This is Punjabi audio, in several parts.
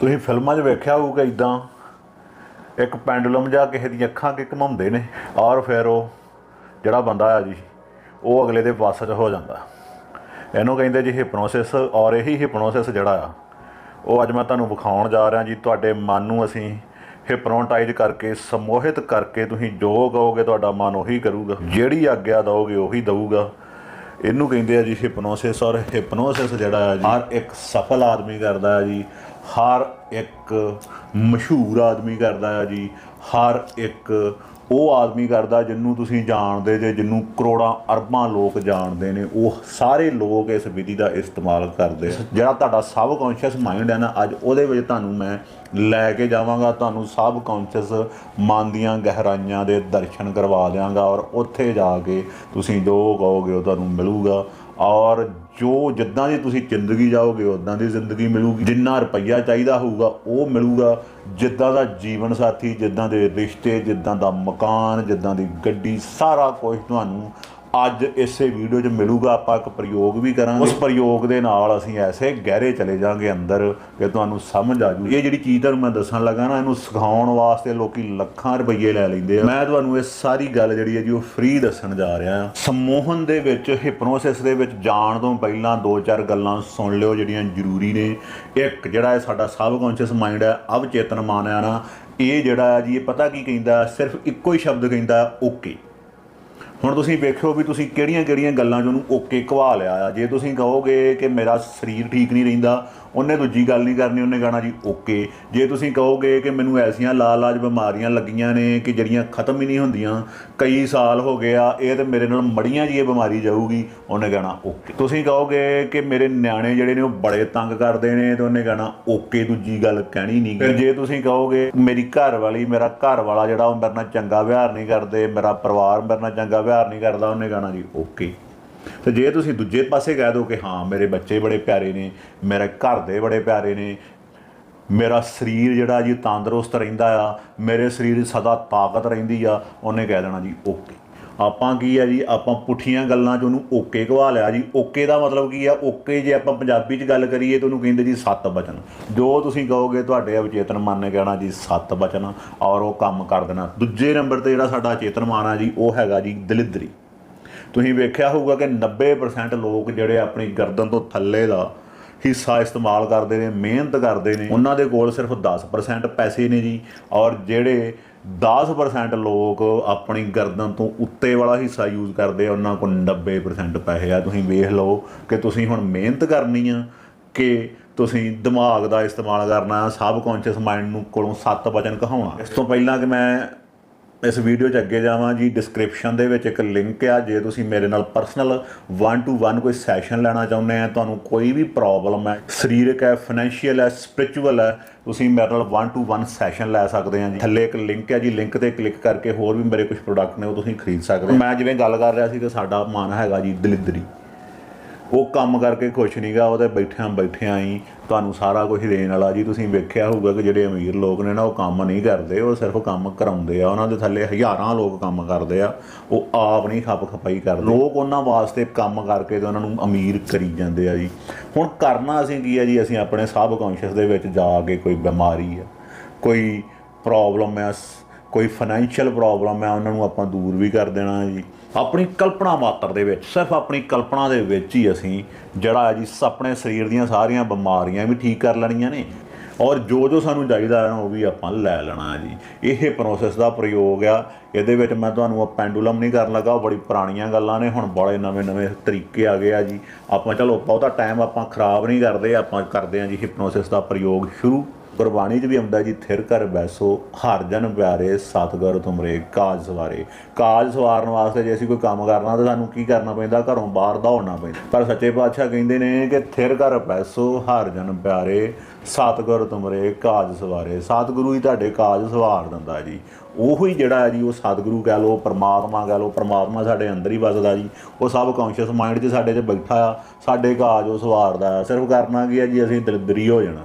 ਤੁਸੀਂ ਫਿਲਮਾਂ 'ਚ ਵੇਖਿਆ ਹੋਊਗਾ ਇਦਾਂ, ਇੱਕ ਪੈਂਡੂਲਮ ਜਾਂ ਕਿਸੇ ਦੀਆਂ ਅੱਖਾਂ ਕਿ ਘੁਮਾਉਂਦੇ ਨੇ ਔਰ ਫਿਰ ਉਹ ਜਿਹੜਾ ਬੰਦਾ ਆ ਜੀ, ਉਹ ਅਗਲੇ ਦੇ ਵੱਸ 'ਚ ਹੋ ਜਾਂਦਾ। ਇਹਨੂੰ ਕਹਿੰਦੇ ਜੀ ਹਿਪਨੋਸਿਸ ਔਰ ਇਹੀ ਹਿਪਨੋਸਿਸ ਜਿਹੜਾ ਆ, ਉਹ ਅੱਜ ਮੈਂ ਤੁਹਾਨੂੰ ਵਿਖਾਉਣ ਜਾ ਰਿਹਾ ਜੀ, ਤੁਹਾਡੇ ਮਨ ਨੂੰ ਅਸੀਂ ਹਿਪਨੋਟਾਈਜ਼ ਕਰਕੇ, ਸਮੋਹਿਤ ਕਰਕੇ ਤੁਸੀਂ ਜੋ ਕਹੋਗੇ ਤੁਹਾਡਾ ਮਨ ਉਹੀ ਕਰੂਗਾ। ਜਿਹੜੀ ਆਗਿਆ ਦਓਗੇ ਉਹੀ ਦਊਗਾ। ਇਹਨੂੰ ਕਹਿੰਦੇ ਆ ਜੀ ਹਿਪਨੋਸਿਸ ਔਰ ਹਿਪਨੋਸਿਸ ਜਿਹੜਾ ਆ ਜੀ, ਹਰ ਇੱਕ ਸਫਲ ਆਦਮੀ ਕਰਦਾ ਹੈ ਜੀ, ਹਰ ਇੱਕ ਮਸ਼ਹੂਰ ਆਦਮੀ ਕਰਦਾ ਹੈ ਜੀ, ਹਰ ਇੱਕ ਉਹ ਆਦਮੀ ਕਰਦਾ ਜਿਹਨੂੰ ਤੁਸੀਂ ਜਾਣਦੇ ਜੇ ਜਿਹਨੂੰ ਕਰੋੜਾਂ, ਅਰਬਾਂ ਲੋਕ ਜਾਣਦੇ ਨੇ, ਉਹ ਸਾਰੇ ਲੋਕ ਇਸ ਵਿਧੀ ਦਾ ਇਸਤੇਮਾਲ ਕਰਦੇ ਜਿਹੜਾ ਤੁਹਾਡਾ ਸਬ ਕੌਨਸ਼ੀਅਸ ਮਾਈਂਡ ਹੈ ਨਾ, ਅੱਜ ਉਹਦੇ ਵਿੱਚ ਤੁਹਾਨੂੰ ਮੈਂ ਲੈ ਕੇ ਜਾਵਾਂਗਾ, ਤੁਹਾਨੂੰ ਸਬ ਕੌਨਸ਼ੀਅਸ ਮਨ ਦੀਆਂ ਗਹਿਰਾਈਆਂ ਦੇ ਦਰਸ਼ਨ ਕਰਵਾ ਦਿਆਂਗਾ ਔਰ ਉੱਥੇ ਜਾ ਕੇ ਤੁਸੀਂ ਜੋ ਕਹੋਗੇ ਉਹ ਤੁਹਾਨੂੰ ਮਿਲੂਗਾ ਔਰ ਜੋ ਜਿੱਦਾਂ ਦੀ ਤੁਸੀਂ ਜ਼ਿੰਦਗੀ ਜਾਓਗੇ ਉਦਾਂ ਦੀ ਜ਼ਿੰਦਗੀ ਮਿਲੂਗੀ। ਜਿੰਨਾ ਰੁਪਈਆ ਚਾਹੀਦਾ ਹੋਊਗਾ, ਉਹ ਮਿਲੂਗਾ। ਜਿੱਦਾਂ ਦਾ ਜੀਵਨ ਸਾਥੀ, ਜਿੱਦਾਂ ਦੇ ਰਿਸ਼ਤੇ, ਜਿੱਦਾਂ ਦਾ ਮਕਾਨ, ਜਿੱਦਾਂ ਦੀ ਗੱਡੀ, ਸਾਰਾ ਕੁਝ ਤੁਹਾਨੂੰ ਅੱਜ ਇਸੇ ਵੀਡੀਓ 'ਚ ਮਿਲੂਗਾ, ਆਪਾਂ ਇੱਕ ਪ੍ਰਯੋਗ ਵੀ ਕਰਾਂਗੇ। ਉਸ ਪ੍ਰਯੋਗ ਦੇ ਨਾਲ ਅਸੀਂ ਐਸੇ ਗਹਿਰੇ ਚਲੇ ਜਾਾਂਗੇ ਅੰਦਰ ਕਿ ਤੁਹਾਨੂੰ ਸਮਝ ਆ ਜੂ। ਇਹ ਜਿਹੜੀ ਚੀਜ਼ ਤੁਹਾਨੂੰ ਮੈਂ ਦੱਸਣ ਲੱਗਾ ਨਾ, ਇਹਨੂੰ ਸਿਖਾਉਣ ਵਾਸਤੇ ਲੋਕੀ ਲੱਖਾਂ ਰੁਪਏ ਲੈ ਲੈਂਦੇ ਆ। ਮੈਂ ਤੁਹਾਨੂੰ ਇਹ ਸਾਰੀ ਗੱਲ ਜਿਹੜੀ ਹੈ ਜੀ, ਉਹ ਫ੍ਰੀ ਦੱਸਣ ਜਾ ਰਿਹਾ ਹਾਂ। ਸਮੋਹਨ ਦੇ ਵਿੱਚ ਹਿਪਨੋਸਿਸ ਦੇ ਵਿੱਚ ਜਾਣ ਤੋਂ ਪਹਿਲਾਂ ਦੋ ਚਾਰ ਗੱਲਾਂ ਸੁਣ ਲਿਓ ਜਿਹੜੀਆਂ ਜ਼ਰੂਰੀ ਨੇ। ਇੱਕ ਜਿਹੜਾ ਇਹ ਸਾਡਾ ਸਬ ਕੌਨਸ਼ੀਅਸ ਮਾਈਂਡ ਹੈ, ਅਵਚੇਤਨ ਮਨ ਹੈ ਨਾ, ਇਹ ਜਿਹੜਾ ਹੈ ਜੀ, ਇਹ ਪਤਾ ਕੀ ਕਹਿੰਦਾ? ਸਿਰਫ ਇੱਕੋ ਹੀ ਸ਼ਬਦ ਕਹਿੰਦਾ, ਓਕੇ। ਹੁਣ ਤੁਸੀਂ ਵੇਖਿਓ ਵੀ ਤੁਸੀਂ ਕਿਹੜੀਆਂ-ਕਿਹੜੀਆਂ ਗੱਲਾਂ 'ਚ ਉਹਨੂੰ ਓਕੇ ਘਵਾ ਲਿਆ ਆ। ਜੇ ਤੁਸੀਂ ਕਹੋਗੇ ਕਿ ਮੇਰਾ ਸਰੀਰ ਠੀਕ ਨਹੀਂ ਰਹਿੰਦਾ ਉਹਨੇ ਦੂਜੀ ਗੱਲ ਨਹੀਂ ਕਰਨੀ, ਉਹਨੇ ਕਹਣਾ ਜੀ ਓਕੇ। ਜੇ ਤੁਸੀਂ ਕਹੋਗੇ ਕਿ ਮੈਨੂੰ ਐਸੀਆਂ ਲਾਲਾਜ ਬਿਮਾਰੀਆਂ ਲੱਗੀਆਂ ਨੇ ਕਿ ਜਿਹੜੀਆਂ ਖਤਮ ਹੀ ਨਹੀਂ ਹੁੰਦੀਆਂ, ਕਈ ਸਾਲ ਹੋ ਗਏ ਆ ਇਹ ਤੇ ਮੇਰੇ ਨਾਲ ਮੜੀਆਂ ਜੀ ਇਹ ਬਿਮਾਰੀ ਜਾਊਗੀ, ਉਹਨੇ ਕਹਣਾ ਓਕੇ। ਤੁਸੀਂ ਕਹੋਗੇ ਕਿ ਮੇਰੇ ਨਿਆਣੇ ਜਿਹੜੇ ਨੇ ਉਹ ਬੜੇ ਤੰਗ ਕਰਦੇ ਨੇ ਤੇ ਉਹਨੇ ਕਹਣਾ ਓਕੇ, ਦੂਜੀ ਗੱਲ ਕਹਿਣੀ ਨਹੀਂ ਫਿਰ ਜੇ ਤੁਸੀਂ ਕਹੋਗੇ ਮੇਰੀ ਘਰ ਵਾਲੀ ਮੇਰਾ ਘਰ ਵਾਲਾ ਜਿਹੜਾ ਉਹ ਮੇਰੇ ਨਾਲ ਚੰਗਾ ਵਿਹਾਰ ਨਹੀਂ ਕਰਦੇ, ਮੇਰਾ ਪਰਿਵਾਰ ਮੇਰੇ ਨਾਲ ਚੰਗਾ ਵਿਹਾਰ ਨਹੀਂ ਕਰਦਾ, ਉਹਨੇ ਕਹਣਾ ਜੀ ਓਕੇ। ਤੇ ਜੇ ਤੁਸੀਂ ਦੂਜੇ ਪਾਸੇ ਕਹਿ ਦੋ ਕਿ ਹਾਂ, ਮੇਰੇ ਬੱਚੇ ਬੜੇ ਪਿਆਰੇ ਨੇ, ਮੇਰੇ ਘਰ ਦੇ ਬੜੇ ਪਿਆਰੇ ਨੇ, ਮੇਰਾ ਸਰੀਰ ਜਿਹੜਾ ਜੀ ਤੰਦਰੁਸਤ ਰਹਿੰਦਾ ਆ, ਮੇਰੇ ਸਰੀਰ ਸਦਾ ਤਾਕਤ ਰਹਿੰਦੀ ਆ, ਉਹਨੇ ਕਹਿ ਦੇਣਾ ਜੀ ਓਕੇ। ਆਪਾਂ ਕੀ ਆ ਜੀ, ਆਪਾਂ ਪੁੱਠੀਆਂ ਗੱਲਾਂ 'ਚ ਉਹਨੂੰ ਓਕੇ ਕਵਾ ਲਿਆ ਜੀ। ਓਕੇ ਦਾ ਮਤਲਬ ਕੀ ਆ, ਓਕੇ ਜੇ ਆਪਾਂ ਪੰਜਾਬੀ 'ਚ ਗੱਲ ਕਰੀਏ ਤਾਂ ਉਹਨੂੰ ਕਹਿੰਦੇ ਜੀ ਸੱਤ ਬਚਨ। ਜੋ ਤੁਸੀਂ ਕਹੋਗੇ ਤੁਹਾਡੇ ਅਵਚੇਤਨ ਮਨ ਨੇ ਕਹਿਣਾ ਜੀ ਸੱਤ ਬਚਨ, ਔਰ ਉਹ ਕੰਮ ਕਰ ਦੇਣਾ। ਦੂਜੇ ਨੰਬਰ ਤੇ ਜਿਹੜਾ ਸਾਡਾ ਚੇਤਨ ਮਨ ਆ ਜੀ, ਉਹ ਹੈਗਾ ਜੀ ਦਲਿਦਰੀ। ਤੁਸੀਂ ਵੇਖਿਆ ਹੋਊਗਾ ਕਿ 90% ਲੋਕ ਜਿਹੜੇ ਆਪਣੀ ਗਰਦਨ ਤੋਂ ਥੱਲੇ ਦਾ ਹਿੱਸਾ ਇਸਤੇਮਾਲ ਕਰਦੇ ਨੇ, ਮਿਹਨਤ ਕਰਦੇ ਨੇ। ਉਹਨਾਂ ਦੇ ਕੋਲ ਸਿਰਫ 10% ਪੈਸੇ ਨੇ ਜੀ। ਔਰ ਜਿਹੜੇ 10% ਲੋਕ ਆਪਣੀ ਗਰਦਨ ਤੋਂ ਉੱਤੇ ਵਾਲਾ ਹਿੱਸਾ ਯੂਜ਼ ਕਰਦੇ ਆ, ਉਹਨਾਂ ਕੋਲ 90% ਪੈਸੇ ਆ। ਤੁਸੀਂ ਵੇਖ ਲਓ ਕਿ ਤੁਸੀਂ ਹੁਣ ਮਿਹਨਤ ਕਰਨੀ ਆ ਕਿ ਤੁਸੀਂ ਦਿਮਾਗ ਦਾ ਇਸਤੇਮਾਲ ਕਰਨਾ ਸਬ ਕੌਨਸ਼ੀਅਸ ਮਾਈਂਡ ਨੂੰ ਕੋਲੋਂ ਸੱਤ ਵਚਨ ਕਹਾਉਣਾ। ਇਸ ਤੋਂ ਪਹਿਲਾਂ ਕਿ ਮੈਂ ਇਸ ਵੀਡੀਓ 'ਚ ਅੱਗੇ ਜਾਵਾਂ ਜੀ ਡਿਸਕ੍ਰਿਪਸ਼ਨ ਦੇ ਵਿੱਚ ਇੱਕ ਲਿੰਕ ਆ, ਜੇ ਤੁਸੀਂ ਮੇਰੇ ਨਾਲ ਪਰਸਨਲ 1 ਟੂ 1 ਕੋਈ ਸੈਸ਼ਨ ਲੈਣਾ ਚਾਹੁੰਦੇ ਆ, ਤੁਹਾਨੂੰ ਕੋਈ ਵੀ ਪ੍ਰੋਬਲਮ ਹੈ, ਸਰੀਰਕ ਹੈ ਫਾਈਨੈਂਸ਼ੀਅਲ ਹੈ ਸਪਿਰਚੁਅਲ ਹੈ, ਤੁਸੀਂ ਮੇਰੇ ਨਾਲ 1 ਟੂ 1 ਸੈਸ਼ਨ ਲੈ ਸਕਦੇ ਆ ਜੀ। ਥੱਲੇ ਇੱਕ ਲਿੰਕ ਹੈ ਜੀ ਲਿੰਕ ਤੇ ਕਲਿੱਕ ਕਰਕੇ ਹੋਰ ਵੀ ਮੇਰੇ ਕੁਝ ਪ੍ਰੋਡਕਟ ਨੇ ਉਹ ਤੁਸੀਂ ਖਰੀਦ ਸਕਦੇ ਹੋ ਮੈਂ ਜਿਵੇਂ ਗੱਲ ਕਰ ਰਿਹਾ ਸੀ ਕਿ ਸਾਡਾ ਮਨ ਹੈਗਾ ਜੀ, ਦਲਿਦਰੀ। ਉਹ ਕੰਮ ਕਰਕੇ ਖੁਸ਼ ਨਹੀਂਗਾ ਉਹਦੇ ਬੈਠਿਆਂ ਬੈਠਿਆਂ ਹੀ ਤੁਹਾਨੂੰ ਸਾਰਾ ਕੁਝ ਦੇਣ ਵਾਲਾ ਜੀ। ਤੁਸੀਂ ਵੇਖਿਆ ਹੋਊਗਾ ਕਿ ਜਿਹੜੇ ਅਮੀਰ ਲੋਕ ਨੇ ਨਾ, ਉਹ ਕੰਮ ਨਹੀਂ ਕਰਦੇ, ਉਹ ਸਿਰਫ ਕੰਮ ਕਰਾਉਂਦੇ ਆ। ਉਹਨਾਂ ਦੇ ਥੱਲੇ ਹਜ਼ਾਰਾਂ ਲੋਕ ਕੰਮ ਕਰਦੇ ਆ, ਉਹ ਆਪ ਨਹੀਂ ਖੱਪ ਖਪਾਈ ਕਰਦੇ। ਲੋਕ ਉਹਨਾਂ ਵਾਸਤੇ ਕੰਮ ਕਰਕੇ ਤੇ ਉਹਨਾਂ ਨੂੰ ਅਮੀਰ ਕਰੀ ਜਾਂਦੇ ਆ ਜੀ। ਹੁਣ ਕਰਨਾ ਅਸੀਂ ਕੀ ਆ ਜੀ? ਅਸੀਂ ਆਪਣੇ ਸਬ ਕੌਨਸ਼ੀਅਸ ਦੇ ਵਿੱਚ ਜਾ ਕੇ ਕੋਈ ਬਿਮਾਰੀ ਆ, ਕੋਈ ਪ੍ਰੋਬਲਮ ਆ ਕੋਈ ਫਾਈਨੈਂਸ਼ੀਅਲ ਪ੍ਰੋਬਲਮ ਹੈ, ਉਹਨਾਂ ਨੂੰ ਆਪਾਂ ਦੂਰ ਵੀ ਕਰ ਦੇਣਾ ਜੀ। ਆਪਣੀ ਕਲਪਨਾ ਮਾਤਰ ਦੇ ਵਿੱਚ, ਸਿਰਫ ਆਪਣੀ ਕਲਪਨਾ ਦੇ ਵਿੱਚ ਹੀ ਅਸੀਂ ਜਿਹੜਾ ਜੀ ਸ- ਆਪਣੇ ਸਰੀਰ ਦੀਆਂ ਸਾਰੀਆਂ ਬਿਮਾਰੀਆਂ ਵੀ ਠੀਕ ਕਰ ਲੈਣੀਆਂ ਨੇ। ਔਰ ਜੋ ਜੋ ਸਾਨੂੰ ਚਾਹੀਦਾ ਹੈ ਉਹ ਵੀ ਆਪਾਂ ਲੈ ਲੈਣਾ ਜੀ। ਇਹ ਪ੍ਰੋਸੈਸ ਦਾ ਪ੍ਰਯੋਗ ਆ। ਇਹਦੇ ਵਿੱਚ ਮੈਂ ਤੁਹਾਨੂੰ ਉਹ ਪੈਂਡੂਲਮ ਨਹੀਂ ਕਰਨ ਲੱਗਾ, ਉਹ ਬੜੀ ਪੁਰਾਣੀਆਂ ਗੱਲਾਂ ਨੇ, ਹੁਣ ਬੜੇ ਨਵੇਂ ਨਵੇਂ ਤਰੀਕੇ ਆ ਗਏ ਆ ਜੀ। ਆਪਾਂ ਚਲੋ ਬਹੁਤਾ ਟਾਈਮ ਆਪਾਂ ਖਰਾਬ ਨਹੀਂ ਕਰਦੇ, ਆਪਾਂ ਕਰਦੇ ਆ ਜੀ ਹਿਪਨੋਸਿਸ ਦਾ ਪ੍ਰਯੋਗ ਸ਼ੁਰੂ। ਗੁਰਬਾਣੀ 'ਚ ਵੀ ਆਉਂਦਾ ਜੀ, ਥਿਰ ਕਰ ਬੈਸੋ, ਹਰ ਜਨ ਪਿਆਰੇ, ਸਤਗੁਰ ਤੁਮਰੇ, ਕਾਜ ਸਵਾਰੇ। ਕਾਜ ਸਵਾਰਨ ਵਾਸਤੇ ਜੇ ਅਸੀਂ ਕੋਈ ਕੰਮ ਕਰਨਾ ਤਾਂ ਸਾਨੂੰ ਕੀ ਕਰਨਾ ਪੈਂਦਾ? ਘਰੋਂ ਬਾਹਰ ਦੌੜਨਾ ਪੈਂਦਾ। ਪਰ ਸੱਚੇ ਪਾਤਸ਼ਾਹ ਕਹਿੰਦੇ ਨੇ ਕਿ ਥਿਰ ਕਰ ਬੈਸੋ, ਹਰ ਜਨ ਪਿਆਰੇ, ਸਤਗੁਰ ਤੁਮਰੇ, ਕਾਜ ਸਵਾਰੇ। ਸਤਿਗੁਰੂ ਹੀ ਤੁਹਾਡੇ ਕਾਜ ਸਵਾਰ ਦਿੰਦਾ ਜੀ। ਉਹੋ ਹੀ ਜਿਹੜਾ ਹੈ ਜੀ, ਉਹ ਸਤਿਗੁਰੂ ਕਹਿ ਲਓ, ਪਰਮਾਤਮਾ ਕਹਿ ਲਓ, ਪਰਮਾਤਮਾ ਸਾਡੇ ਅੰਦਰ ਹੀ ਵਸਦਾ ਜੀ। ਉਹ ਸਭ ਕੌਨਸ਼ੀਅਸ ਮਾਈਂਡ 'ਚ ਸਾਡੇ 'ਚ ਬੈਠਾ ਆ। ਸਾਡੇ ਕਾਜ ਉਹ ਸਵਾਰਦਾ ਆ। ਸਿਰਫ ਕਰਨਾ ਕੀ ਹੈ ਜੀ, ਅਸੀਂ ਦਲਿਦਰੀ ਹੋ ਜਾਣਾ।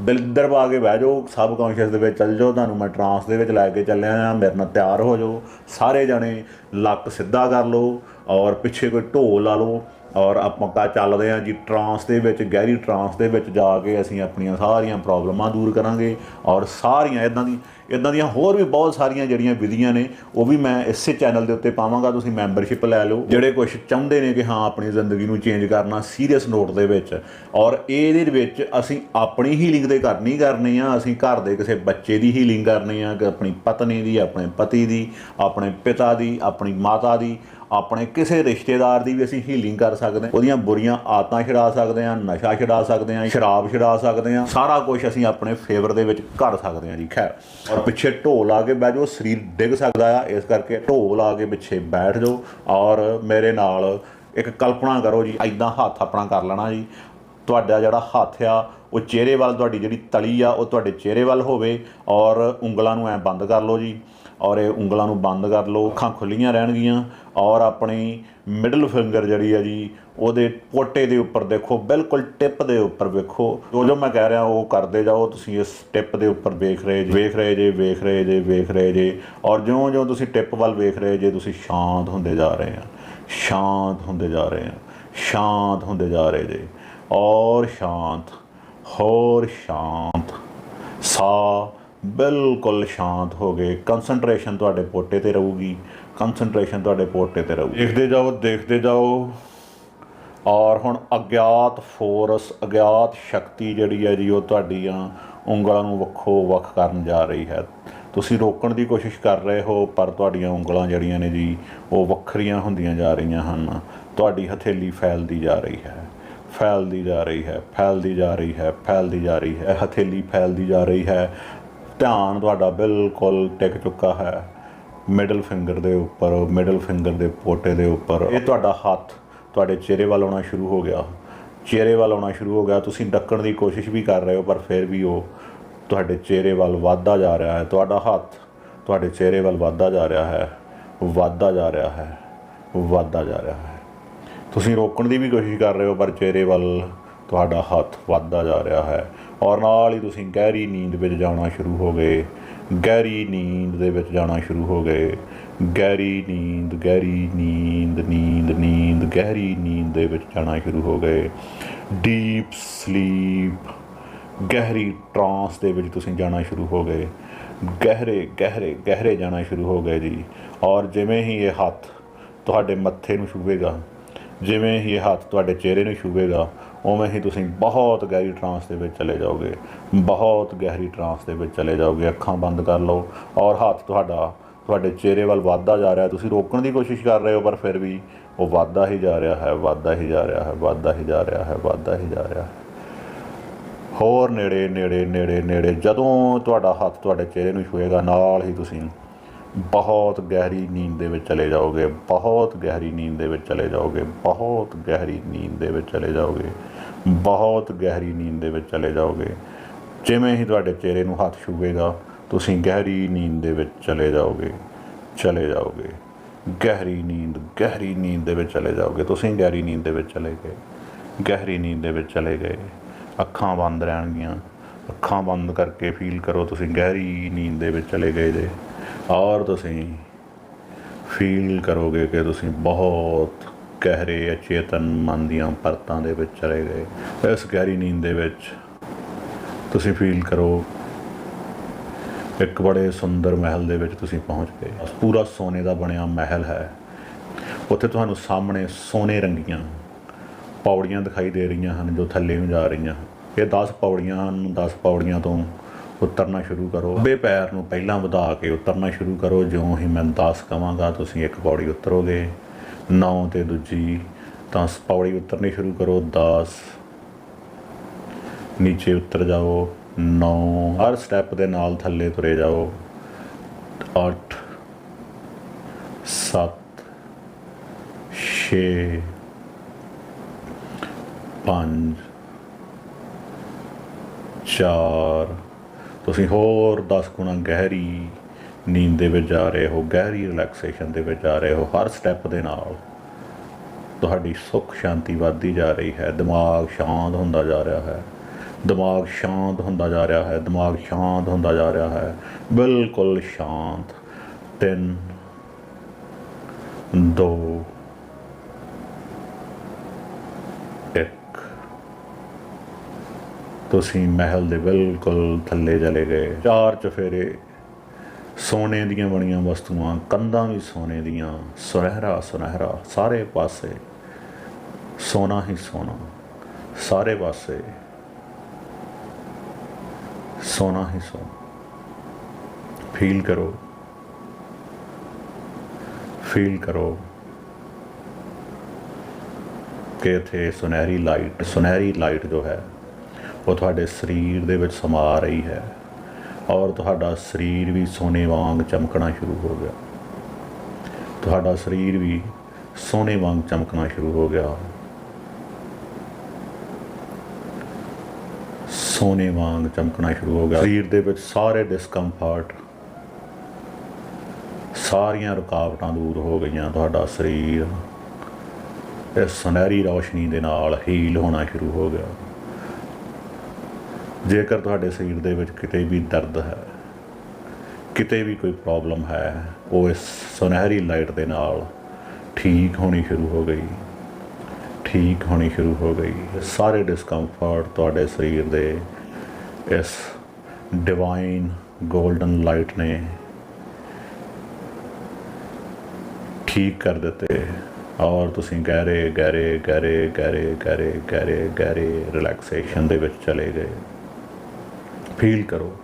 ਦਲਿੱਦਰ ਪਾ ਕੇ ਬਹਿ ਜਾਓ ਸਬ ਕੌਨਸ਼ੀਅਸ ਦੇ ਵਿੱਚ ਚੱਲ ਜਾਓ, ਤੁਹਾਨੂੰ ਮੈਂ ਟਰਾਂਸ ਦੇ ਵਿੱਚ ਲੈ ਕੇ ਚੱਲਿਆ ਆ ਮੇਰੇ ਨਾਲ ਤਿਆਰ ਹੋ ਜਾਓ, ਸਾਰੇ ਜਣੇ ਲੱਕ ਸਿੱਧਾ ਕਰ ਲਓ ਔਰ ਪਿੱਛੇ ਕੋਈ ਢੋਲ ਲਾ ਲਓ ਔਰ ਆਪਾਂ ਕਾ ਚੱਲਦੇ ਹਾਂ ਜੀ, ਟਰਾਂਸ ਦੇ ਵਿੱਚ, ਗਹਿਰੀ ਟਰਾਂਸ ਦੇ ਵਿੱਚ ਜਾ ਕੇ ਅਸੀਂ ਆਪਣੀਆਂ ਸਾਰੀਆਂ ਪ੍ਰੋਬਲਮਾਂ ਦੂਰ ਕਰਾਂਗੇ ਔਰ ਸਾਰੀਆਂ ਇਦਾਂ ਦੀ ਇਦਾਂ ਦੀਆਂ ਹੋਰ ਵੀ ਬਹੁਤ ਸਾਰੀਆਂ ਜਿਹੜੀਆਂ ਵਿਧੀਆਂ ਨੇ, ਉਹ ਵੀ ਮੈਂ ਇਸੇ ਚੈਨਲ ਦੇ ਉੱਤੇ ਪਾਵਾਂਗਾ, ਤੁਸੀਂ ਮੈਂਬਰਸ਼ਿਪ ਲੈ ਲਓ। ਜਿਹੜੇ ਕੁਝ ਚਾਹੁੰਦੇ ਨੇ ਕਿ ਹਾਂ, ਆਪਣੀ ਜ਼ਿੰਦਗੀ ਨੂੰ ਚੇਂਜ ਕਰਨਾ ਸੀਰੀਅਸ ਨੋਟ ਦੇ ਵਿੱਚ। ਔਰ ਇਹਦੇ ਵਿੱਚ ਅਸੀਂ ਆਪਣੀ ਹੀਲਿੰਗ ਦੇ ਘਰ ਨਹੀਂ ਕਰਨੀ ਆ, ਅਸੀਂ ਘਰ ਦੇ ਕਿਸੇ ਬੱਚੇ ਦੀ ਹੀਲਿੰਗ ਕਰਨੀ ਆ, ਕਿ ਆਪਣੀ ਪਤਨੀ ਦੀ, ਆਪਣੇ ਪਤੀ ਦੀ, ਆਪਣੇ ਪਿਤਾ ਦੀ, ਆਪਣੀ ਮਾਤਾ ਦੀ। ਆਪਣੇ ਕਿਸੇ ਰਿਸ਼ਤੇਦਾਰ ਦੀ ਵੀ ਅਸੀਂ ਹੀਲਿੰਗ ਕਰ ਸਕਦੇ ਹਾਂ। ਉਹਦੀਆਂ ਬੁਰੀਆਂ ਆਦਤਾਂ ਛਡਾ ਸਕਦੇ ਹਾਂ, ਨਸ਼ਾ ਛਡਾ ਸਕਦੇ ਹਾਂ, ਸ਼ਰਾਬ ਛਡਾ ਸਕਦੇ ਹਾਂ। ਸਾਰਾ ਕੁਝ ਅਸੀਂ ਆਪਣੇ ਫੇਵਰ ਦੇ ਵਿੱਚ ਕਰ ਸਕਦੇ ਹਾਂ ਜੀ, ਖੈਰ। ਔਰ ਪਿੱਛੇ ਢੋਲ ਲਾ ਕੇ ਬਹਿ ਜਾਓ, ਸਰੀਰ ਡਿੱਗ ਸਕਦਾ ਆ। ਇਸ ਕਰਕੇ ਢੋਲ ਲਾ ਕੇ ਪਿੱਛੇ ਬੈਠ ਜਾਓ। ਔਰ ਮੇਰੇ ਨਾਲ ਇੱਕ ਕਲਪਨਾ ਕਰੋ ਜੀ ਐਦਾਂ ਹੱਥ ਆਪਣਾ ਕਰ ਲੈਣਾ ਜੀ। ਤੁਹਾਡਾ ਜਿਹੜਾ ਹੱਥ ਆ, ਉਹ ਚਿਹਰੇ ਵੱਲ ਤੁਹਾਡੀ ਜਿਹੜੀ ਤਲੀ ਆ, ਉਹ ਤੁਹਾਡੇ ਚਿਹਰੇ ਵੱਲ ਹੋਵੇ। ਔਰ ਉਂਗਲਾਂ ਨੂੰ ਐ ਬੰਦ ਕਰ ਲਓ ਜੀ। ਔਰ ਇਹ ਉਂਗਲਾਂ ਨੂੰ ਬੰਦ ਕਰ ਲਓ, ਅੱਖਾਂ ਖੁੱਲੀਆਂ ਰਹਿਣਗੀਆਂ ਔਰ ਆਪਣੀ ਮਿਡਲ ਫਿੰਗਰ ਜਿਹੜੀ ਆ ਜੀ, ਉਹਦੇ ਪੋਟੇ ਦੇ ਉੱਪਰ ਦੇਖੋ, ਬਿਲਕੁਲ ਟਿਪ ਦੇ ਉੱਪਰ ਵੇਖੋ। ਜੋ ਜੋ ਮੈਂ ਕਹਿ ਰਿਹਾ, ਉਹ ਕਰਦੇ ਜਾਓ, ਤੁਸੀਂ ਇਸ ਟਿਪ ਦੇ ਉੱਪਰ ਵੇਖ ਰਹੇ ਜੇ, ਵੇਖ ਰਹੇ ਜੇ, ਵੇਖ ਰਹੇ ਜੇ, ਵੇਖ ਰਹੇ ਜੇ। ਔਰ ਜਿਉਂ-ਜਿਉਂ ਤੁਸੀਂ ਟਿਪ ਵੱਲ ਵੇਖ ਰਹੇ ਜੇ, ਤੁਸੀਂ ਸ਼ਾਂਤ ਹੁੰਦੇ ਜਾ ਰਹੇ ਆ। ਸ਼ਾਂਤ ਹੁੰਦੇ ਜਾ ਰਹੇ ਆ। ਸ਼ਾਂਤ ਹੁੰਦੇ ਜਾ ਰਹੇ ਜੇ। ਔਰ ਸ਼ਾਂਤ, ਹੋਰ ਸ਼ਾਂਤ। ਸਾ ਬਿਲਕੁਲ ਸ਼ਾਂਤ ਹੋ ਗਏ। ਕਨਸੈਂਟਰੇਸ਼ਨ ਤੁਹਾਡੇ ਪੋਟੇ ਤੇ ਰਹੂਗੀ। ਕਨਸੈਂਟਰੇਸ਼ਨ ਤੁਹਾਡੇ ਪੋਟੇ ਤੇ ਰਹੂਗੀ। ਦੇਖਦੇ ਜਾਓ ਦੇਖਦੇ ਜਾਓ। ਔਰ ਹੁਣ ਅਗਿਆਤ ਫੋਰਸ ਅਗਿਆਤ ਸ਼ਕਤੀ ਜਿਹੜੀ ਹੈ ਜੀ, ਉਹ ਤੁਹਾਡੀਆਂ ਉਂਗਲਾਂ ਨੂੰ ਵੱਖੋ ਵੱਖ ਕਰਨ ਜਾ ਰਹੀ ਹੈ। ਤੁਸੀਂ ਰੋਕਣ ਦੀ ਕੋਸ਼ਿਸ਼ ਕਰ ਰਹੇ ਹੋ, ਪਰ ਤੁਹਾਡੀਆਂ ਉਂਗਲਾਂ ਜਿਹੜੀਆਂ ਨੇ ਜੀ, ਉਹ ਵੱਖਰੀਆਂ ਹੁੰਦੀਆਂ ਜਾ ਰਹੀਆਂ ਹਨ। ਤੁਹਾਡੀ ਹਥੇਲੀ ਫੈਲਦੀ ਜਾ ਰਹੀ ਹੈ। ਫੈਲਦੀ ਜਾ ਰਹੀ ਹੈ, ਫੈਲਦੀ ਜਾ ਰਹੀ ਹੈ, ਫੈਲਦੀ ਜਾ ਰਹੀ ਹੈ। ਹਥੇਲੀ ਫੈਲਦੀ ਜਾ ਰਹੀ ਹੈ। ਧਿਆਨ ਤੁਹਾਡਾ ਬਿਲਕੁਲ ਟਿਕ ਚੁੱਕਾ ਹੈ। ਮਿਡਲ ਫਿੰਗਰ ਦੇ ਉੱਪਰ ਮਿਡਲ ਫਿੰਗਰ ਦੇ ਪੋਟੇ ਦੇ ਉੱਪਰ। ਇਹ ਤੁਹਾਡਾ ਹੱਥ ਤੁਹਾਡੇ ਚਿਹਰੇ ਵੱਲ ਆਉਣਾ ਸ਼ੁਰੂ ਹੋ ਗਿਆ। ਚਿਹਰੇ ਵੱਲ ਆਉਣਾ ਸ਼ੁਰੂ ਹੋ ਗਿਆ। ਤੁਸੀਂ ਡੱਕਣ ਦੀ ਕੋਸ਼ਿਸ਼ ਵੀ ਕਰ ਰਹੇ ਹੋ, ਪਰ ਫਿਰ ਵੀ ਉਹ ਤੁਹਾਡੇ ਚਿਹਰੇ ਵੱਲ ਵੱਧਦਾ ਜਾ ਰਿਹਾ ਹੈ। ਤੁਹਾਡਾ ਹੱਥ ਤੁਹਾਡੇ ਚਿਹਰੇ ਵੱਲ ਵੱਧਦਾ ਜਾ ਰਿਹਾ ਹੈ। ਵੱਧਦਾ ਜਾ ਰਿਹਾ ਹੈ। ਵੱਧਦਾ ਜਾ ਰਿਹਾ ਹੈ। ਤੁਸੀਂ ਰੋਕਣ ਦੀ ਵੀ ਕੋਸ਼ਿਸ਼ ਕਰ ਰਹੇ ਹੋ, ਪਰ ਚਿਹਰੇ ਵੱਲ ਤੁਹਾਡਾ ਹੱਥ ਵੱਧਦਾ ਜਾ ਰਿਹਾ ਹੈ। ਔਰ ਨਾਲ ਹੀ ਤੁਸੀਂ ਗਹਿਰੀ ਨੀਂਦ ਵਿੱਚ ਜਾਣਾ ਸ਼ੁਰੂ ਹੋ ਗਏ। ਗਹਿਰੀ ਨੀਂਦ ਦੇ ਵਿੱਚ ਜਾਣਾ ਸ਼ੁਰੂ ਹੋ ਗਏ। ਗਹਿਰੀ ਨੀਂਦ ਗਹਿਰੀ ਨੀਂਦ ਨੀਂਦ ਨੀਂਦ, ਗਹਿਰੀ ਨੀਂਦ ਦੇ ਵਿੱਚ ਜਾਣਾ ਸ਼ੁਰੂ ਹੋ ਗਏ। ਡੀਪ ਸਲੀਪ ਗਹਿਰੀ ਟਰਾਂਸ ਦੇ ਵਿੱਚ ਤੁਸੀਂ ਜਾਣਾ ਸ਼ੁਰੂ ਹੋ ਗਏ। ਗਹਿਰੇ ਗਹਿਰੇ ਗਹਿਰੇ ਜਾਣਾ ਸ਼ੁਰੂ ਹੋ ਗਏ ਜੀ। ਔਰ ਜਿਵੇਂ ਹੀ ਇਹ ਹੱਥ ਤੁਹਾਡੇ ਮੱਥੇ ਨੂੰ ਛੂਵੇਗਾ, ਜਿਵੇਂ ਹੀ ਇਹ ਹੱਥ ਤੁਹਾਡੇ ਚਿਹਰੇ ਨੂੰ ਛੂਵੇਗਾ ਉਵੇਂ ਹੀ ਤੁਸੀਂ ਬਹੁਤ ਗਹਿਰੀ ਟਰਾਂਸ ਦੇ ਵਿੱਚ ਚਲੇ ਜਾਓਗੇ, ਬਹੁਤ ਗਹਿਰੀ ਟਰਾਂਸ ਦੇ ਵਿੱਚ ਚਲੇ ਜਾਓਗੇ, ਅੱਖਾਂ ਬੰਦ ਕਰ ਲਓ ਔਰ ਹੱਥ ਤੁਹਾਡਾ, ਤੁਹਾਡੇ ਚਿਹਰੇ ਵੱਲ ਵੱਧਦਾ ਜਾ ਰਿਹਾ, ਤੁਸੀਂ ਰੋਕਣ ਦੀ ਕੋਸ਼ਿਸ਼ ਕਰ ਰਹੇ ਹੋ, ਪਰ ਫਿਰ ਵੀ ਉਹ ਵੱਧਦਾ ਹੀ ਜਾ ਰਿਹਾ ਹੈ, ਵੱਧਦਾ ਹੀ ਜਾ ਰਿਹਾ ਹੈ, ਵੱਧਦਾ ਹੀ ਜਾ ਰਿਹਾ ਹੈ, ਵੱਧਦਾ ਹੀ ਜਾ ਰਿਹਾ ਹੈ। ਹੋਰ ਨੇੜੇ ਨੇੜੇ ਨੇੜੇ ਨੇੜੇ ਜਦੋਂ ਤੁਹਾਡਾ ਹੱਥ ਤੁਹਾਡੇ ਚਿਹਰੇ ਨੂੰ ਛੂਏਗਾ, ਨਾਲ ਹੀ ਤੁਸੀਂ ਬਹੁਤ ਗਹਿਰੀ ਨੀਂਦ ਦੇ ਵਿੱਚ ਚਲੇ ਜਾਓਗੇ, ਬਹੁਤ ਗਹਿਰੀ ਨੀਂਦ ਦੇ ਵਿੱਚ ਚਲੇ ਜਾਓਗੇ, ਬਹੁਤ ਗਹਿਰੀ ਨੀਂਦ ਦੇ ਵਿੱਚ ਚਲੇ ਜਾਓਗੇ। ਬਹੁਤ ਗਹਿਰੀ ਨੀਂਦ ਦੇ ਵਿੱਚ ਚਲੇ ਜਾਓਗੇ। ਜਿਵੇਂ ਹੀ ਤੁਹਾਡੇ ਚਿਹਰੇ ਨੂੰ ਹੱਥ ਛੂਵੇਗਾ, ਤੁਸੀਂ ਗਹਿਰੀ ਨੀਂਦ ਦੇ ਵਿੱਚ ਚਲੇ ਜਾਓਗੇ। ਚਲੇ ਜਾਓਗੇ। ਗਹਿਰੀ ਨੀਂਦ ਗਹਿਰੀ ਨੀਂਦ ਦੇ ਵਿੱਚ ਚਲੇ ਜਾਓਗੇ। ਤੁਸੀਂ ਗਹਿਰੀ ਨੀਂਦ ਦੇ ਵਿੱਚ ਚਲੇ ਗਏ। ਗਹਿਰੀ ਨੀਂਦ ਦੇ ਵਿੱਚ ਚਲੇ ਗਏ। ਅੱਖਾਂ ਬੰਦ ਰਹਿਣਗੀਆਂ। ਅੱਖਾਂ ਬੰਦ ਕਰਕੇ ਫੀਲ ਕਰੋ, ਤੁਸੀਂ ਗਹਿਰੀ ਨੀਂਦ ਦੇ ਵਿੱਚ ਚਲੇ ਗਏ ਜੇ। ਔਰ ਤੁਸੀਂ ਫੀਲ ਕਰੋਗੇ ਕਿ ਤੁਸੀਂ ਬਹੁਤ ਗਹਿਰੇ ਅਚੇਤਨ ਮਨ ਦੀਆਂ ਪਰਤਾਂ ਦੇ ਵਿੱਚ ਚਲੇ ਗਏ। ਇਸ ਗਹਿਰੀ ਨੀਂਦ ਦੇ ਵਿੱਚ ਤੁਸੀਂ ਫੀਲ ਕਰੋ, ਇੱਕ ਬੜੇ ਸੁੰਦਰ ਮਹਿਲ ਦੇ ਵਿੱਚ ਤੁਸੀਂ ਪਹੁੰਚ ਗਏ। ਪੂਰਾ ਸੋਨੇ ਦਾ ਬਣਿਆ ਮਹਿਲ ਹੈ। ਉੱਥੇ ਤੁਹਾਨੂੰ ਸਾਹਮਣੇ ਸੋਨੇ ਰੰਗੀਆਂ ਪੌੜੀਆਂ ਦਿਖਾਈ ਦੇ ਰਹੀਆਂ ਹਨ ਜੋ ਥੱਲੇ ਨੂੰ ਜਾ ਰਹੀਆਂ ਇਹ 10 ਪੌੜੀਆਂ ਹਨ। 10 ਪੌੜੀਆਂ ਤੋਂ ਉਤਰਨਾ ਸ਼ੁਰੂ ਕਰੋ। ਖੱਬੇ ਪੈਰ ਨੂੰ ਪਹਿਲਾਂ ਵਧਾ ਕੇ ਉਤਰਨਾ ਸ਼ੁਰੂ ਕਰੋ। ਜਿਉਂ ਹੀ ਮੈਂ 10 ਕਵਾਂਗਾ, ਤੁਸੀਂ ਇੱਕ ਪੌੜੀ ਉਤਰੋਗੇ। 9 ਤੇ ਦੂਜੀ, ਤਾਂ ਪੌੜੀ ਉਤਰਨੀ ਸ਼ੁਰੂ ਕਰੋ 10 ਨੀਚੇ ਉਤਰ ਜਾਓ 9 ਹਰ ਸਟੈਪ ਦੇ ਨਾਲ ਥੱਲੇ ਤੁਰੇ ਜਾਓ। 8 7 6 5 4 ਤੁਸੀਂ ਹੋਰ 10 ਗੁਣਾ ਗਹਿਰੀ ਨੀਂਦ ਦੇ ਵਿੱਚ ਜਾ ਰਹੇ ਹੋ, ਗਹਿਰੀ ਰਿਲੈਕਸੇਸ਼ਨ ਦੇ ਵਿੱਚ ਜਾ ਰਹੇ ਹੋ, ਹਰ ਸਟੈਪ ਦੇ ਨਾਲ ਤੁਹਾਡੀ ਸੁੱਖ ਸ਼ਾਂਤੀ ਵਧਦੀ ਜਾ ਰਹੀ ਹੈ, ਦਿਮਾਗ ਸ਼ਾਂਤ ਹੁੰਦਾ ਜਾ ਰਿਹਾ ਹੈ, ਦਿਮਾਗ ਸ਼ਾਂਤ ਹੁੰਦਾ ਜਾ ਰਿਹਾ ਹੈ, ਦਿਮਾਗ ਸ਼ਾਂਤ ਹੁੰਦਾ ਜਾ ਰਿਹਾ ਹੈ, ਬਿਲਕੁਲ ਸ਼ਾਂਤ। 3 2 ਤੁਸੀਂ ਮਹਿਲ ਦੇ ਬਿਲਕੁਲ ਥੱਲੇ ਚਲੇ ਗਏ, ਚਾਰ ਚਫੇਰੇ ਸੋਨੇ ਦੀਆਂ ਬਣੀਆਂ ਵਸਤੂਆਂ, ਕੰਧਾਂ ਵੀ ਸੋਨੇ ਦੀਆਂ, ਸੁਨਹਿਰਾ ਸੁਨਹਿਰਾ, ਸਾਰੇ ਪਾਸੇ ਸੋਨਾ ਹੀ ਸੋਨਾ, ਸਾਰੇ ਪਾਸੇ ਸੋਨਾ ਹੀ ਸੋਨਾ। ਫੀਲ ਕਰੋ। ਫੀਲ ਕਰੋ ਕਿ ਇੱਥੇ ਸੁਨਹਿਰੀ ਲਾਈਟ ਸੁਨਹਿਰੀ ਲਾਈਟ ਜੋ ਹੈ, ਉਹ ਤੁਹਾਡੇ ਸਰੀਰ ਦੇ ਵਿੱਚ ਸਮਾ ਰਹੀ ਹੈ। ਔਰ ਤੁਹਾਡਾ ਸਰੀਰ ਵੀ ਸੋਨੇ ਵਾਂਗ ਚਮਕਣਾ ਸ਼ੁਰੂ ਹੋ ਗਿਆ। ਤੁਹਾਡਾ ਸਰੀਰ ਵੀ ਸੋਨੇ ਵਾਂਗ ਚਮਕਣਾ ਸ਼ੁਰੂ ਹੋ ਗਿਆ। ਸੋਨੇ ਵਾਂਗ ਚਮਕਣਾ ਸ਼ੁਰੂ ਹੋ ਗਿਆ। ਸਰੀਰ ਦੇ ਵਿੱਚ ਸਾਰੇ ਡਿਸਕੰਫਰਟ ਸਾਰੀਆਂ ਰੁਕਾਵਟਾਂ ਦੂਰ ਹੋ ਗਈਆਂ। ਤੁਹਾਡਾ ਸਰੀਰ ਇਸ ਸੁਨਹਿਰੀ ਰੌਸ਼ਨੀ ਦੇ ਨਾਲ ਹੀਲ ਹੋਣਾ ਸ਼ੁਰੂ ਹੋ ਗਿਆ। ਜੇਕਰ ਤੁਹਾਡੇ ਸਰੀਰ ਦੇ ਵਿੱਚ ਕਿਤੇ ਵੀ ਦਰਦ ਹੈ, ਕਿਤੇ ਵੀ ਕੋਈ ਪ੍ਰੋਬਲਮ ਹੈ, ਉਹ ਇਸ ਸੁਨਹਿਰੀ ਲਾਈਟ ਦੇ ਨਾਲ ਠੀਕ ਹੋਣੀ ਸ਼ੁਰੂ ਹੋ ਗਈ, ਠੀਕ ਹੋਣੀ ਸ਼ੁਰੂ ਹੋ ਗਈ, ਸਾਰੇ ਡਿਸਕੰਫਰਟ ਤੁਹਾਡੇ ਸਰੀਰ ਦੇ ਇਸ ਡਿਵਾਈਨ 골ਡਨ ਲਾਈਟ ਨੇ ਠੀਕ ਕਰ ਦਿੱਤੇ ਔਰ ਤੁਸੀਂ ਗਹਿਰੇ ਗਹਿਰੇ ਗਹਿਰੇ ਗਹਿਰੇ ਗਹਿਰੇ ਗਹਿਰੇ ਗਹਿਰੇ ਰਿਲੈਕਸੇਸ਼ਨ ਦੇ ਵਿੱਚ ਚਲੇ ਗਏ। ਫੀਲ ਕਰੋ।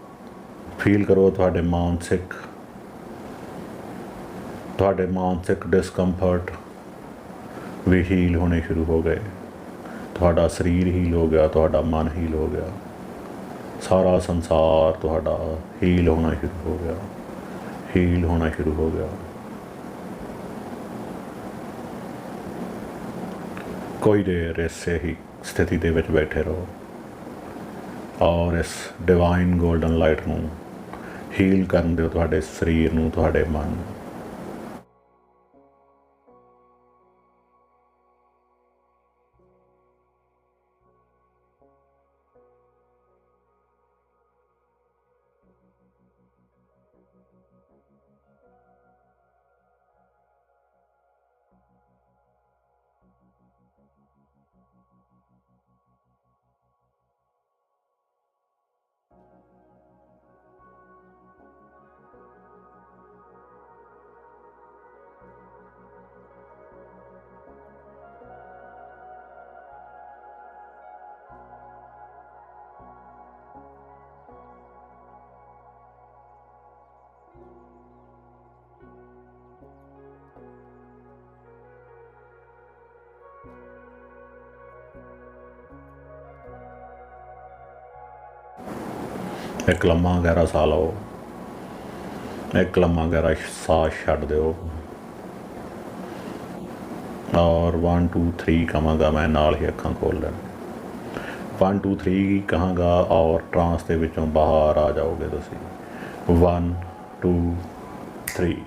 ਫੀਲ ਕਰੋ ਤੁਹਾਡੇ ਮਾਨਸਿਕ ਤੁਹਾਡੇ ਮਾਨਸਿਕ ਡਿਸਕੰਫਰਟ ਵੀ ਹੀਲ ਹੋਣੇ ਸ਼ੁਰੂ ਹੋ ਗਏ। ਤੁਹਾਡਾ ਸਰੀਰ ਹੀਲ ਹੋ ਗਿਆ, ਤੁਹਾਡਾ ਮਨ ਹੀਲ ਹੋ ਗਿਆ। ਸਾਰਾ ਸੰਸਾਰ ਤੁਹਾਡਾ ਹੀਲ ਹੋਣਾ ਸ਼ੁਰੂ ਹੋ ਗਿਆ। ਹੀਲ ਹੋਣਾ ਸ਼ੁਰੂ ਹੋ ਗਿਆ। ਕੋਈ ਦੇਰ ਇਸੇ ਹੀ ਸਥਿਤੀ ਦੇ ਵਿੱਚ ਬੈਠੇ ਰਹੋ। ਔਰ ਇਸ ਡਿਵਾਈਨ 골ਡਨ ਲਾਈਟ ਨੂੰ ਹੀਲ ਕਰਨ ਦਿਓ ਤੁਹਾਡੇ ਸਰੀਰ ਨੂੰ, ਤੁਹਾਡੇ ਮਨ ਨੂੰ। ਇੱਕ ਲੰਮਾ ਗਹਿਰਾ ਸਾਹ ਲਓ। ਇੱਕ ਲੰਮਾ ਗਹਿਰਾ ਸਾਹ ਛੱਡ ਦਿਓ। ਔਰ 1 2 3 ਕਹਾਂਗਾ ਮੈਂ ਨਾਲ ਹੀ ਅੱਖਾਂ ਖੋਲ ਲੈਣ। 1 2 3 ਕਹਾਂਗਾ ਔਰ ਟਰਾਂਸ ਦੇ ਵਿੱਚੋਂ ਬਾਹਰ ਆ ਜਾਓਗੇ ਤੁਸੀਂ। 1 2 3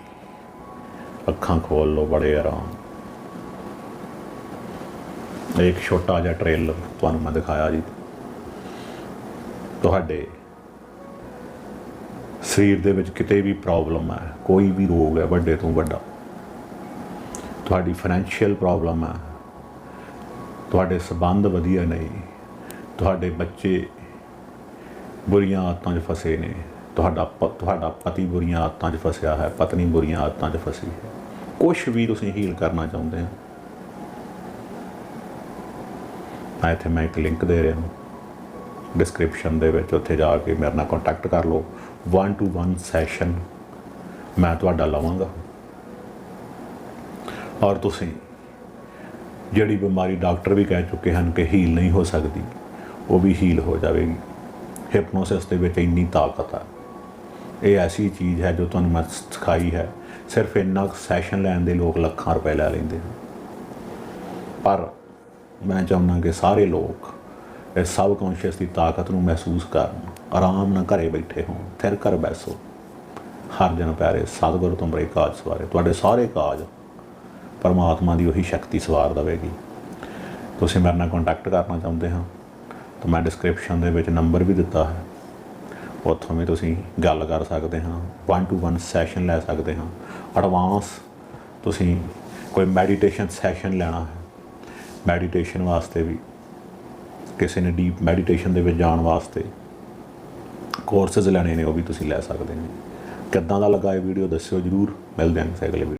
ਅੱਖਾਂ ਖੋਲ ਲਓ ਬੜੇ ਆਰਾਮ। ਇੱਕ ਛੋਟਾ ਜਿਹਾ ਟ੍ਰੇਲਰ ਤੁਹਾਨੂੰ ਮੈਂ ਦਿਖਾਇਆ ਜੀ। ਤੁਹਾਡੇ ਸਰੀਰ ਦੇ ਵਿੱਚ ਕਿਤੇ ਵੀ ਪ੍ਰੋਬਲਮ ਹੈ, ਕੋਈ ਵੀ ਰੋਗ ਹੈ ਵੱਡੇ ਤੋਂ ਵੱਡਾ, ਤੁਹਾਡੀ ਫਾਈਨੈਂਸ਼ੀਅਲ ਪ੍ਰੋਬਲਮ ਹੈ, ਤੁਹਾਡੇ ਸਬੰਧ ਵਧੀਆ ਨਹੀਂ, ਤੁਹਾਡੇ ਬੱਚੇ ਬੁਰੀਆਂ ਆਦਤਾਂ 'ਚ ਫਸੇ ਨੇ, ਤੁਹਾਡਾ ਪ- ਤੁਹਾਡਾ ਪਤੀ ਬੁਰੀਆਂ ਆਦਤਾਂ 'ਚ ਫਸਿਆ ਹੈ, ਪਤਨੀ ਬੁਰੀਆਂ ਆਦਤਾਂ 'ਚ ਫਸੀ ਹੈ ਕੁਝ ਵੀ ਤੁਸੀਂ ਹੀਲ ਕਰਨਾ ਚਾਹੁੰਦੇ ਹੋ। ਤਾਂ ਇੱਥੇ, ਮੈਂ ਇੱਕ ਲਿੰਕ ਦੇ ਰਿਹਾ ਹਾਂ ਡਿਸਕ੍ਰਿਪਸ਼ਨ ਦੇ ਵਿੱਚ, ਉੱਥੇ ਜਾ ਕੇ ਮੇਰੇ ਨਾਲ ਕੰਟੈਕਟ ਕਰ ਲਓ। 1 ਟੂ 1 ਸੈਸ਼ਨ ਮੈਂ ਤੁਹਾਡਾ ਲਵਾਂਗਾ। ਔਰ ਤੁਸੀਂ ਜਿਹੜੀ ਬਿਮਾਰੀ ਡਾਕਟਰ ਵੀ ਕਹਿ ਚੁੱਕੇ ਹਨ ਕਿ ਹੀਲ ਨਹੀਂ ਹੋ ਸਕਦੀ, ਉਹ ਵੀ ਹੀਲ ਹੋ ਜਾਵੇਗੀ। ਹਿਪਨੋਸਿਸ ਦੇ ਵਿੱਚ ਇੰਨੀ ਤਾਕਤ ਹੈ ਇਹ ਐਸੀ ਚੀਜ਼ ਹੈ ਜੋ ਤੁਹਾਨੂੰ ਮੈਂ ਸਿਖਾਈ ਹੈ। ਸਿਰਫ ਇੰਨਾ ਸੈਸ਼ਨ ਲੈਣ ਦੇ ਲੋਕ ਲੱਖਾਂ ਰੁਪਏ ਲੈ ਲੈਂਦੇ ਹਨ। ਪਰ ਮੈਂ ਚਾਹੁੰਦਾ ਕਿ ਸਾਰੇ ਲੋਕ ਇਸ ਸਬ ਕੌਂਸ਼ੀਅਸ ਦੀ ਤਾਕਤ ਨੂੰ ਮਹਿਸੂਸ ਕਰਨ। ਆਰਾਮ ਨਾਲ ਘਰੇ ਬੈਠੇ ਹੋ ਫਿਰ ਘਰ ਬੈਸੋ ਹਰ ਜਨ ਪਿਆਰੇ, ਸਤਿਗੁਰੂ ਤੁਮਰੇ ਕਾਜ ਸਵਾਰੇ। ਤੁਹਾਡੇ ਸਾਰੇ ਕਾਜ ਪਰਮਾਤਮਾ ਦੀ ਉਹੀ ਸ਼ਕਤੀ ਸਵਾਰ ਦੇਵੇਗੀ। ਤੁਸੀਂ ਮੇਰੇ ਨਾਲ ਕੰਟੈਕਟ ਕਰਨਾ ਚਾਹੁੰਦੇ ਹੋ, ਤਾਂ ਮੈਂ ਡਿਸਕ੍ਰਿਪਸ਼ਨ ਦੇ ਵਿੱਚ ਨੰਬਰ ਵੀ ਦਿੱਤਾ ਹੈ। ਉੱਥੋਂ ਵੀ ਤੁਸੀਂ ਗੱਲ ਕਰ ਸਕਦੇ ਹਾਂ 1 ਟੂ 1 ਸੈਸ਼ਨ ਲੈ ਸਕਦੇ ਹਾਂ। ਐਡਵਾਂਸ ਤੁਸੀਂ ਕੋਈ ਮੈਡੀਟੇਸ਼ਨ ਸੈਸ਼ਨ ਲੈਣਾ ਹੈ। ਮੈਡੀਟੇਸ਼ਨ ਵਾਸਤੇ ਵੀ, ਕਿਸੇ ਨੇ ਡੀਪ ਮੈਡੀਟੇਸ਼ਨ ਦੇ ਵਿੱਚ ਜਾਣ ਵਾਸਤੇ ਕੋਰਸਸ ਲੈਣੇ ਨੇ ਉਹ ਵੀ ਤੁਸੀਂ ਲੈ ਸਕਦੇ ਨੇ ਕਿੱਦਾਂ ਦਾ ਲੱਗਾ ਇਹ ਵੀਡੀਓ ਦੱਸਿਓ ਜਰੂਰ। ਮਿਲਦੇ ਹਾਂ ਕਿਸੇ ਅਗਲੇ video